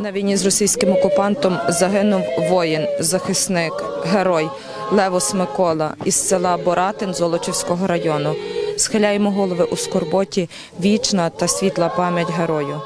На війні з російським окупантом загинув воїн, захисник, герой Левос Микола із села Боратин Золочівського району. Схиляємо голови у скорботі, вічна та світла пам'ять герою.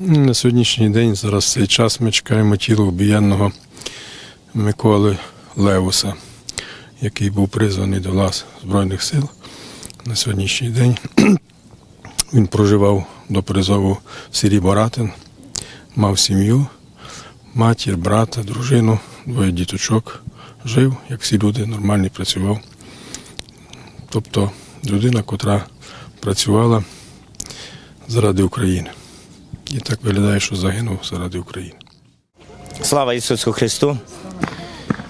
На сьогоднішній день, зараз цей час, ми чекаємо тіло обієнного Миколи Левуса, який був призваний до лас Збройних сил. На сьогоднішній день він проживав до призову в селі Боратин, мав сім'ю, матір, брата, дружину, двоє діточок. Жив, як всі люди, нормально працював. Тобто людина, котра працювала заради України. І так виглядає, що загинув заради України. Слава Ісусу Христу!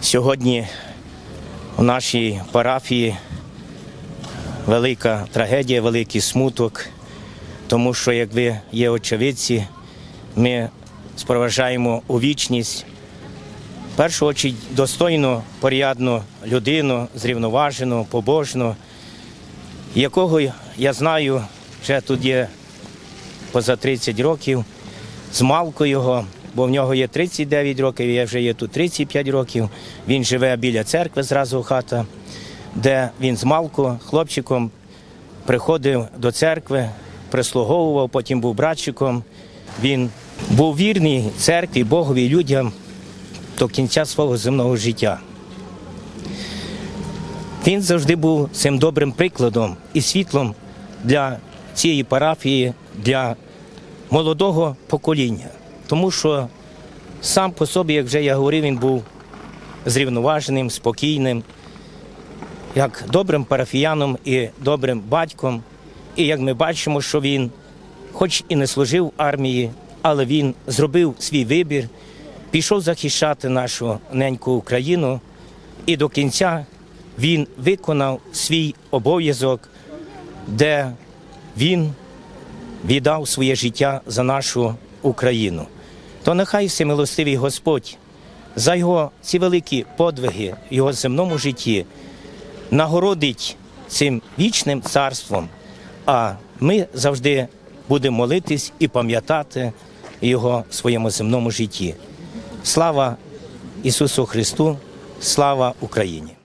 Сьогодні у нашій парафії велика трагедія, великий смуток, тому що, як ви є очевидці, ми спроважаємо у вічність в першу очередь достойну, порядну людину, зрівноважену, побожну, якого я знаю, вже тут є поза 30 років, з малку його, бо в нього є 39 років, я вже є тут 35 років. Він живе біля церкви, зразу хата, де він з малку хлопчиком приходив до церкви, прислуговував, потім був братчиком. Він був вірний церкві, Богові, людям до кінця свого земного життя. Він завжди був цим добрим прикладом і світлом для цієї парафії, для молодого покоління. Тому що сам по собі, як вже я говорив, він був зрівноваженим, спокійним, як добрим парафіяном і добрим батьком. І як ми бачимо, що він, хоч і не служив в армії, але він зробив свій вибір, пішов захищати нашу неньку Україну, і до кінця він виконав свій обов'язок, де він віддав своє життя за нашу Україну. То нехай всемилостивий Господь за його ці великі подвиги в його земному житті нагородить цим вічним царством, а ми завжди будемо молитись і пам'ятати його в своєму земному житті. Слава Ісусу Христу, слава Україні!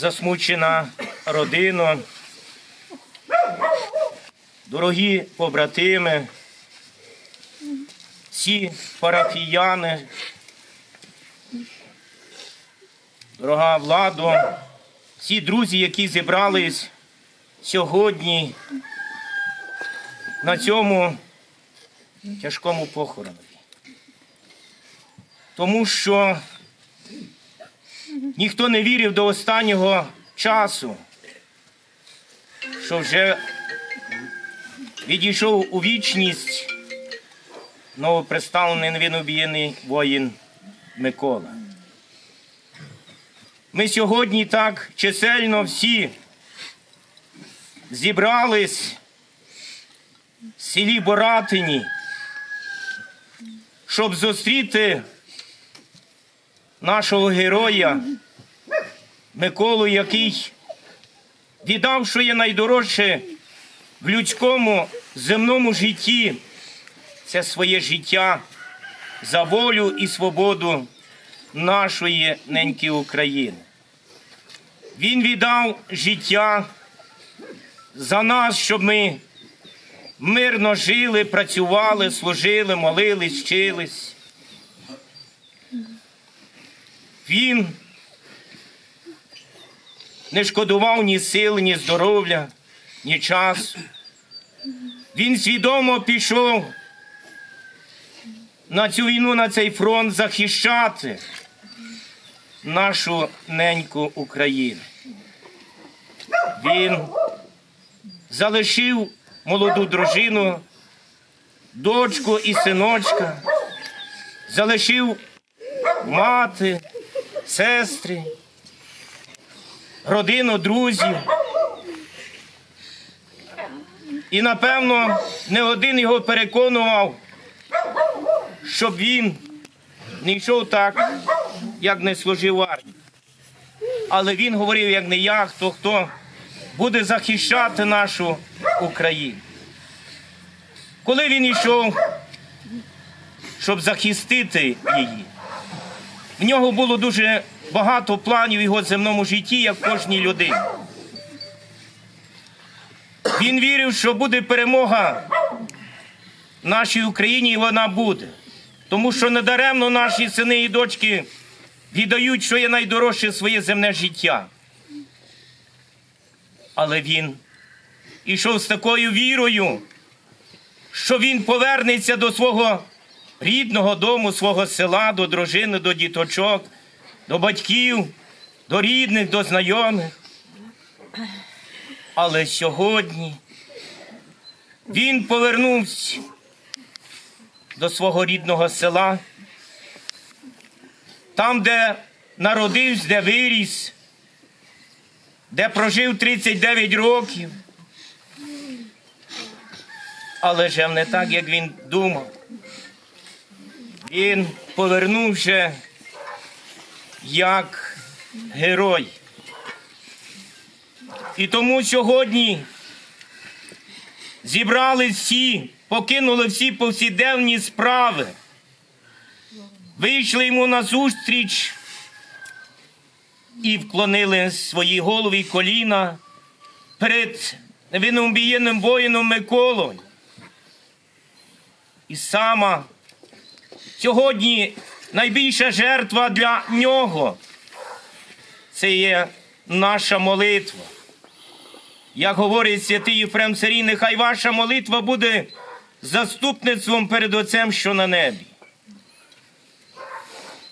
Засмучена родина, дорогі побратими, всі парафіяни, дорога влада, всі друзі, які зібрались сьогодні на цьому тяжкому похорону. тому що ніхто не вірив до останнього часу, що вже відійшов у вічність новоприставлений невинобієний воїн Микола. Ми сьогодні так чисельно всі зібрались в селі Боратині, щоб зустріти нашого героя Миколу, який віддав, що є найдорожче в людському земному житті, це своє життя за волю і свободу нашої неньки України. Він віддав життя за нас, щоб ми мирно жили, працювали, служили, молились, вчились. Він не шкодував ні сил, ні здоров'я, ні часу. Він свідомо пішов на цю війну, на цей фронт захищати нашу неньку Україну. Він залишив молоду дружину, дочку і синочка, залишив мати, сестри, родину, друзів. І напевно не один його переконував, щоб він не йшов так, як не служив в армії. Але він говорив, як не я, хто хто буде захищати нашу Україну. Коли він йшов, щоб захистити її, в нього було дуже багато планів в його земному житті, як кожній людині. Він вірив, що буде перемога нашій Україні, і вона буде. Тому що недаремно наші сини і дочки віддають, що є найдорожче своє земне життя. Але він ішов з такою вірою, що він повернеться до свого рідного дому, свого села, до дружини, до діточок, до батьків, до рідних, до знайомих. Але сьогодні він повернувся до свого рідного села, там, де народився, де виріс, де прожив 39 років. Але жив не так, як він думав. Він повернувся як герой. І тому сьогодні зібрали всі, покинули всі повсіденні справи, вийшли йому на зустріч і вклонили свої голови коліна перед невинним воїном Миколою. І сама сьогодні найбільша жертва для нього це є наша молитва. Як говорить святий Єфрем Царій, нехай ваша молитва буде заступництвом перед Отцем, що на небі.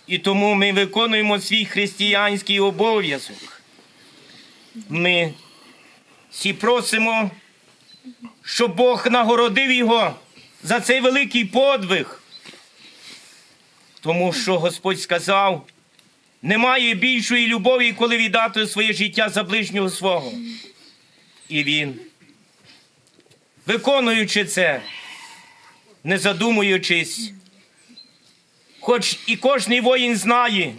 І тому ми виконуємо свій християнський обов'язок. Ми всі просимо, щоб Бог нагородив його за цей великий подвиг. Тому що Господь сказав, немає більшої любові, коли віддати своє життя за ближнього свого. І він, виконуючи це, не задумуючись, хоч і кожний воїн знає,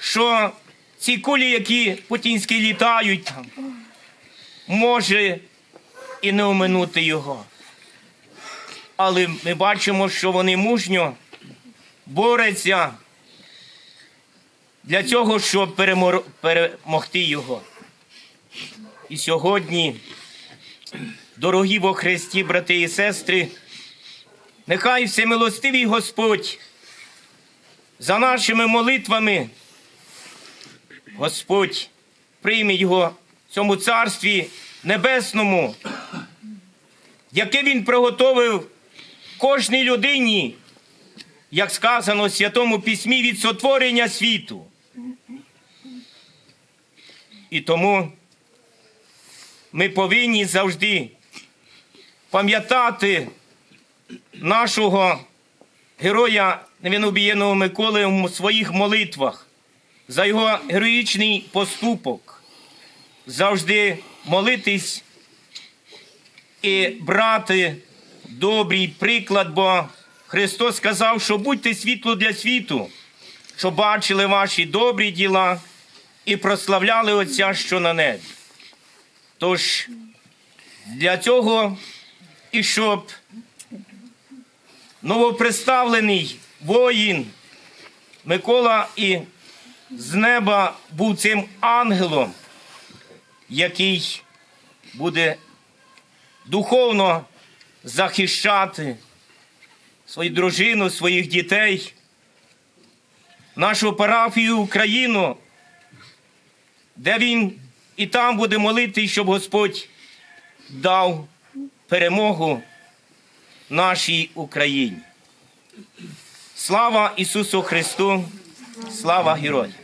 що ці кулі, які путінські літають може і не оминути його. Але ми бачимо, що вони мужньо борються для цього, щоб перемогти його. І сьогодні, дорогі во Христі, брати і сестри, нехай всемилостивий Господь за нашими молитвами, Господь прийме його в цьому царстві небесному, яке Він приготовив кожній людині, як сказано в Святому Письмі, від сотворення світу. І тому ми повинні завжди пам'ятати нашого героя невинобієного Миколи в своїх молитвах за його героїчний поступок, завжди молитись і брати добрий приклад, бо Христос сказав, що будьте світло для світу, що бачили ваші добрі діла і прославляли Отця, що на небі. Тож для цього і щоб новоприставлений воїн Микола і з неба був цим ангелом, який буде духовно захищати свою дружину, своїх дітей, нашу парафію Україну, де він і там буде молити, щоб Господь дав перемогу нашій Україні. Слава Ісусу Христу, слава героям!